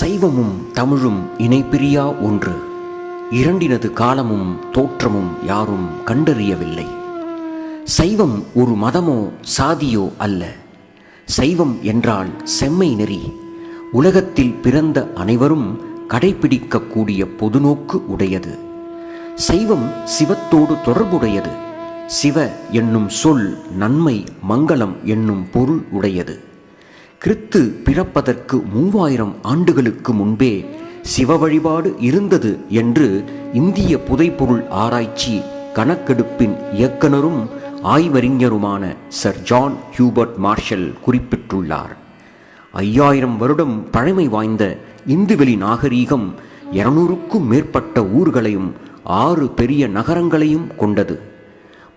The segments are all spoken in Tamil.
சைவமும் தமிழும் இணைப்பிரியா ஒன்று. இரண்டினது காலமும் தோற்றமும் யாரும் கண்டறியவில்லை. சைவம் ஒரு மதமோ சாதியோ அல்ல. சைவம் என்றால் செம்மை நெறி. உலகத்தில் பிறந்த அனைவரும் கடைபிடிக்கக்கூடிய பொதுநோக்கு உடையது. சைவம் சிவத்தோடு தொடர்புடையது. சிவ என்னும் சொல் நன்மை மங்களம் என்னும் பொருள் உடையது. கிறித்து பிறப்பதற்கு மூவாயிரம் ஆண்டுகளுக்கு முன்பே சிவ வழிபாடு இருந்தது என்று இந்திய புதைப்பொருள் ஆராய்ச்சி கணக்கெடுப்பின் இயக்குனரும் ஆய்வறிஞருமான சர் ஜான் ஹியூபர்ட் மார்ஷல் குறிப்பிட்டுள்ளார். ஐயாயிரம் வருடம் பழமை வாய்ந்த இந்துவெளி நாகரீகம் இருநூறுக்கும் மேற்பட்ட ஊர்களையும் ஆறு பெரிய நகரங்களையும் கொண்டது.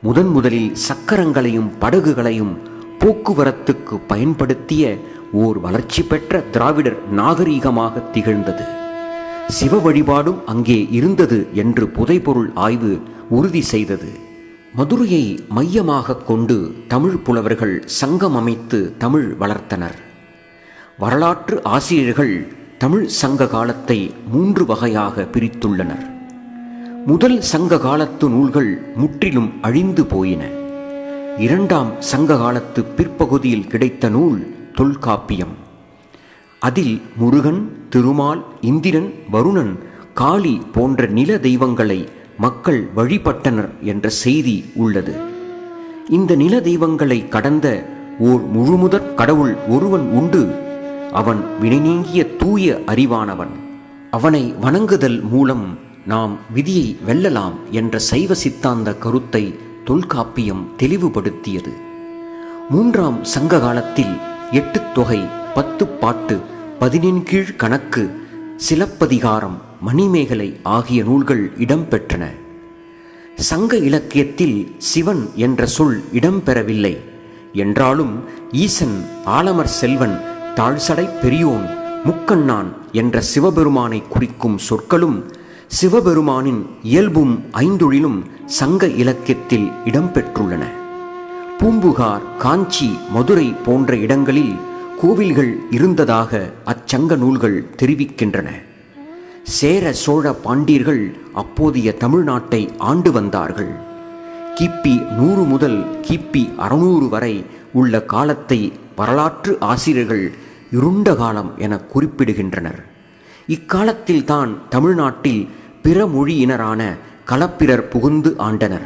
முதன் முதலில் சக்கரங்களையும் படகுகளையும் போக்குவரத்துக்கு பயன்படுத்திய ஓர் வளர்ச்சி பெற்ற திராவிடர் நாகரீகமாக திகழ்ந்தது. சிவ வழிபாடும் அங்கே இருந்தது என்று புதைபொருள் ஆய்வு உறுதி செய்தது. மதுரையை மையமாக கொண்டு தமிழ் புலவர்கள் சங்கம் அமைத்து தமிழ் வளர்த்தனர். வரலாற்று ஆசிரியர்கள் தமிழ் சங்க காலத்தை மூன்று வகையாக பிரித்துள்ளனர். முதல் சங்க காலத்து நூல்கள் முற்றிலும் அழிந்து போயின. இரண்டாம் சங்க காலத்து பிற்பகுதியில் கிடைத்த நூல் தொல்காப்பியம். அதில் முருகன் திருமால் இந்திரன் வருணன் காளி போன்ற நில தெய்வங்களை மக்கள் வழிபட்டனர் என்ற செய்தி உள்ளது. இந்த நில தெய்வங்களை கடந்த ஓர் முழுமுதற் கடவுள் ஒருவன் உண்டு. அவன் வினை நீங்கிய தூய அறிவானவன். அவனை வணங்குதல் மூலம் நாம் விதியை வெல்லலாம் என்ற சைவ சித்தாந்த கருத்தை தொல்காப்பியம் தெளிவுபடுத்தியது. மூன்றாம் சங்க காலத்தில் எட்டு தொகை பத்து பாட்டு பதினெண்கீழ் கணக்கு சிலப்பதிகாரம் மணிமேகலை ஆகிய நூல்கள் இடம்பெற்றன. சங்க இலக்கியத்தில் சிவன் என்ற சொல் இடம்பெறவில்லை. என்றாலும் ஈசன் ஆலமர் செல்வன் தாழ்சடை பெரியோன் முக்கண்ணான் என்ற சிவபெருமானை குறிக்கும் சொற்களும் சிவபெருமானின் இயல்பும் ஐந்தொழிலும் சங்க இலக்கியத்தில் இடம்பெற்றுள்ளன. பூம்புகார் காஞ்சி மதுரை போன்ற இடங்களில் கோவில்கள் இருந்ததாக அச்சங்க நூல்கள் தெரிவிக்கின்றன. சேர சோழ பாண்டியர்கள் அப்போதைய தமிழ்நாட்டை ஆண்டு வந்தார்கள். கிபி நூறு முதல் கிபி அறுநூறு வரை உள்ள காலத்தை வரலாற்று ஆசிரியர்கள் இருண்ட காலம் என குறிப்பிடுகின்றனர். இக்காலத்தில்தான் தமிழ்நாட்டில் பிற மொழியினரான களப்பிரர் புகுந்து ஆண்டனர்.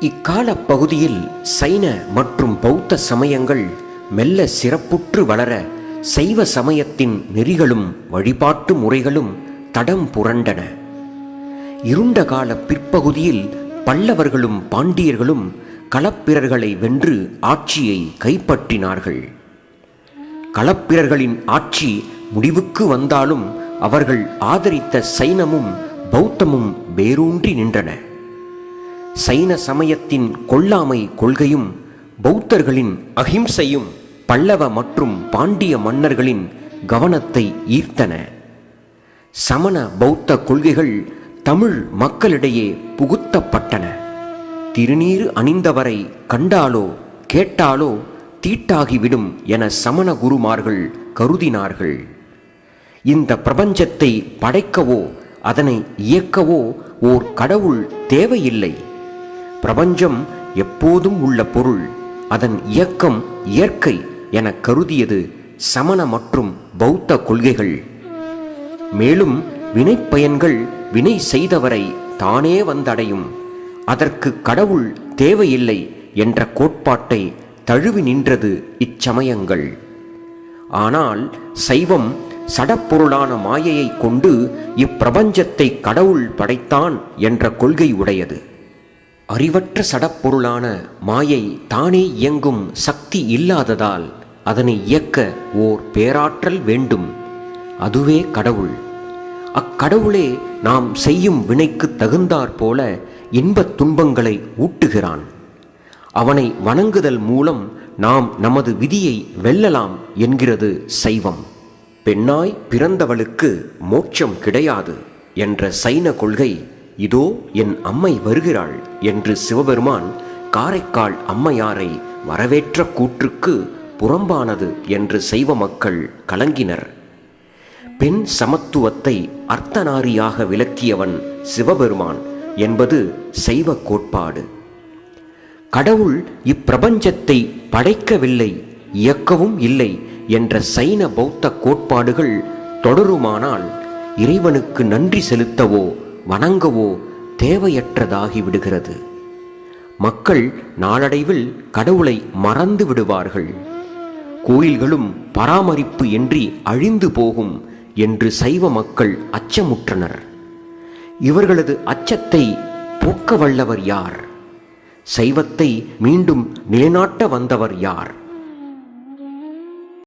இக்கால பகுதியில் சைன மற்றும் பௌத்த சமயங்கள் மெல்ல சிறப்புற்று வளர சைவ சமயத்தின் நெறிகளும் வழிபாட்டு முறைகளும் தடம் புரண்டன. இருண்ட கால பிற்பகுதியில் பல்லவர்களும் பாண்டியர்களும் களப்பிரர்களை வென்று ஆட்சியை கைப்பற்றினார்கள். களப்பிரர்களின் ஆட்சி முடிவுக்கு வந்தாலும் அவர்கள் ஆதரித்த சைனமும் பௌத்தமும் வேரூன்றி நின்றன. சைன சமயத்தின் கொல்லாமை கொள்கையும் பௌத்தர்களின் அகிம்சையும் பல்லவ மற்றும் பாண்டிய மன்னர்களின் கவனத்தை ஈர்த்தன. சமண பௌத்த கொள்கைகள் தமிழ் மக்களிடையே புகுத்தப்பட்டன. திருநீர் அணிந்தவரை கண்டாலோ கேட்டாலோ தீட்டாகிவிடும் என சமண குருமார்கள் கருதினார்கள். இந்த பிரபஞ்சத்தை படைக்கவோ அதனை இயக்கவோ ஓர் கடவுள் தேவையில்லை. பிரபஞ்சம் எப்போதும் உள்ள பொருள். அதன் இயக்கம் இயற்கை என கருதியது சமண மற்றும் பௌத்த கொள்கைகள். மேலும் வினைப்பயன்கள் வினை செய்தவரை தானே வந்தடையும். அதற்கு கடவுள் தேவையில்லை என்ற கோட்பாட்டை தழுவி நின்றது இச்சமயங்கள். ஆனால் சைவம் சடப்பொருளான மாயையை கொண்டு இப்பிரபஞ்சத்தை கடவுள் படைத்தான் என்ற கொள்கை உடையது. அறிவற்ற சடப்பொருளான மாயை தானே இயங்கும் சக்தி இல்லாததால் அதனை இயக்க ஓர் பேராற்றல் வேண்டும். அதுவே கடவுள். அக்கடவுளே நாம் செய்யும் வினைக்கு தகுந்தாற் போல இன்பத் துன்பங்களை ஊட்டுகிறான். அவனை வணங்குதல் மூலம் நாம் நமது விதியை வெல்லலாம் என்கிறது சைவம். பெண்ணாய் பிறந்தவளுக்கு மோட்சம் கிடையாது என்ற சைன கொள்கை இதோ என் அம்மை வருகிறாள் என்று சிவபெருமான் காரைக்கால் அம்மையாரை வரவேற்ற கூற்றுக்கு புறம்பானது என்று சைவ மக்கள் கலங்கினர். பெண் சமத்துவத்தை அர்த்தநாரியாக விளக்கியவன் சிவபெருமான் என்பது சைவ கோட்பாடு. கடவுள் இப்பிரபஞ்சத்தை படைக்கவில்லை இயக்கவும் இல்லை என்ற சைன பௌத்த கோட்பாடுகள் தொடருமானால் இறைவனுக்கு நன்றி செலுத்தவோ வணங்கவோ தேவையற்றதாகி விடுகிறது. மக்கள் நாளடைவில் கடவுளை மறந்து விடுவார்கள். கோயில்களும் பராமரிப்பு இன்றி அழிந்து போகும் என்று சைவ மக்கள் அச்சமுற்றனர். இவர்களது அச்சத்தை போக்க வல்லவர் யார்? சைவத்தை மீண்டும் நிலைநாட்ட வந்தவர் யார்?